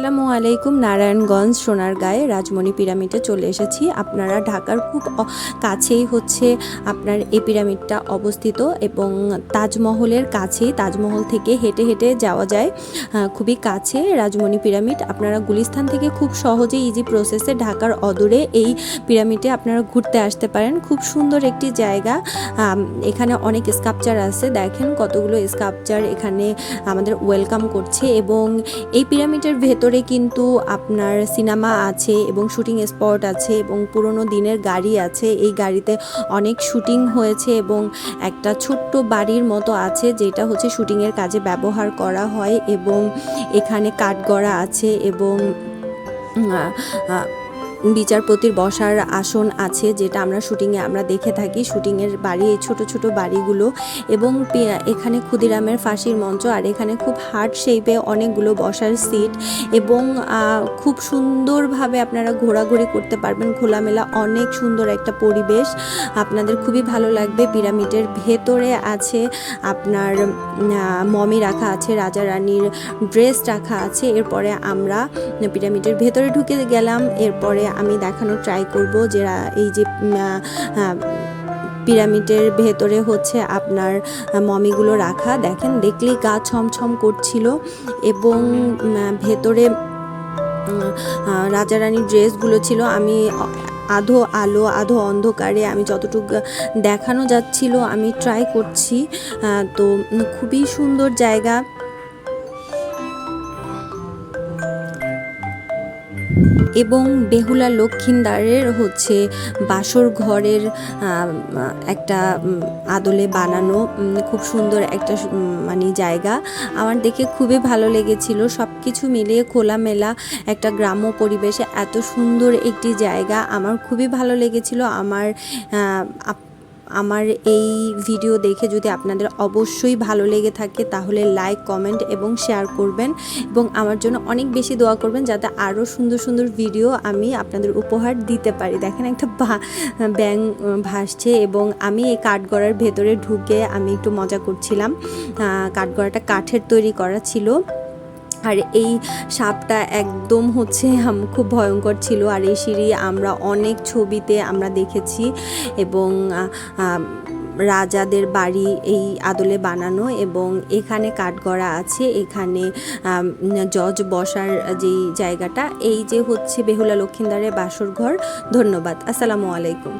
আসসালামু আলাইকুম, নারায়ণগঞ্জ, সোনারগাঁয়ে রাজমণি পিরামিডে চলে এসেছি। আপনারা ঢাকার খুব কাছেই হচ্ছে আপনার এই পিরামিডটা অবস্থিত এবং তাজমহলের কাছেই, তাজমহল থেকে হেঁটে হেঁটে যাওয়া যায়। খুবই কাছে রাজমণি পিরামিড। আপনারা গুলিস্থান থেকে খুব সহজে ইজি প্রসেসে ঢাকার অদূরে এই পিরামিডে আপনারা ঘুরতে আসতে পারেন। খুব সুন্দর একটি জায়গা। এখানে অনেক স্কাপচার আছে। দেখেন কতগুলো স্কাপচার এখানে আমাদের ওয়েলকাম করছে এবং এই পিরামিডের ভেতরে কিন্তু আপনার সিনেমা আছে এবং শুটিং স্পট আছে এবং পুরনো দিনের গাড়ি আছে। এই গাড়িতে অনেক শুটিং হয়েছে এবং একটা ছোট্ট বাড়ির মতো আছে যেটা হচ্ছে শুটিংয়ের কাজে ব্যবহার করা হয় এবং এখানে কাঠগড়া আছে এবং বিচারপতির বসার আসন আছে, যেটা আমরা শুটিংয়ে আমরা দেখে থাকি। শুটিংয়ের বাড়ি, এই ছোটো ছোট বাড়িগুলো এবং এখানে ক্ষুদিরামের ফাঁসির মঞ্চ আর এখানে খুব হার্ড শেপে অনেকগুলো বসার সিট এবং খুব সুন্দরভাবে আপনারা ঘোরাঘুরি করতে পারবেন। খোলামেলা অনেক সুন্দর একটা পরিবেশ। আপনাদের খুবই ভালো লাগবে। পিরামিডের ভেতরে আছে আপনার মমি রাখা আছে, রাজা রানীর ড্রেস রাখা আছে। এরপরে আমরা পিরামিডের ভেতরে ঢুকে গেলাম। এরপরে আমি দেখানোর ট্রাই করব যে এই যে পিরামিডের ভেতরে হচ্ছে আপনার মমিগুলো রাখা। দেখেন, দেখলেই গা ছমছম করছিল এবং ভেতরে রাজা রানীর ড্রেসগুলো ছিল। আমি আধো আলো, আধো অন্ধকারে আমি যতটুকু দেখানো যাচ্ছিল, আমি ট্রাই করছি। তো খুবই সুন্দর জায়গা। এবং বেহুলা লক্ষিন্দারের হচ্ছে বাসর ঘরের একটা আদলে বানানো খুব সুন্দর একটা মানে জায়গা। আমার দেখে খুবই ভালো লেগেছিল। সব কিছু মিলিয়ে খোলামেলা একটা গ্রাম্য পরিবেশে এত সুন্দর একটি জায়গা আমার খুবই ভালো লেগেছিল। আমার আমার এই ভিডিও দেখে যদি আপনাদের অবশ্যই ভালো লেগে থাকে, তাহলে লাইক কমেন্ট এবং শেয়ার করবেন এবং আমার জন্য অনেক বেশি দোয়া করবেন যাতে আরও সুন্দর সুন্দর ভিডিও আমি আপনাদের উপহার দিতে পারি। দেখেন একটা ব্যাং ভাসছে এবং আমি এই কাঠগড়ার ভেতরে ঢুকে আমি একটু মজা করছিলাম। কাঠগড়াটা কাঠের তৈরি করা ছিল। আর এই সাপটা একদম হচ্ছে খুব ভয়ঙ্কর ছিল। আর এই সিঁড়ি আমরা অনেক ছবিতে আমরা দেখেছি এবং রাজাদের বাড়ি এই আদলে বানানো এবং এখানে কাঠগড়া আছে, এখানে জজ বসার যেই জায়গাটা, এই যে হচ্ছে বেহুলা লক্ষিন্দারের বাসর ঘর ধন্যবাদ। আসসালামু আলাইকুম।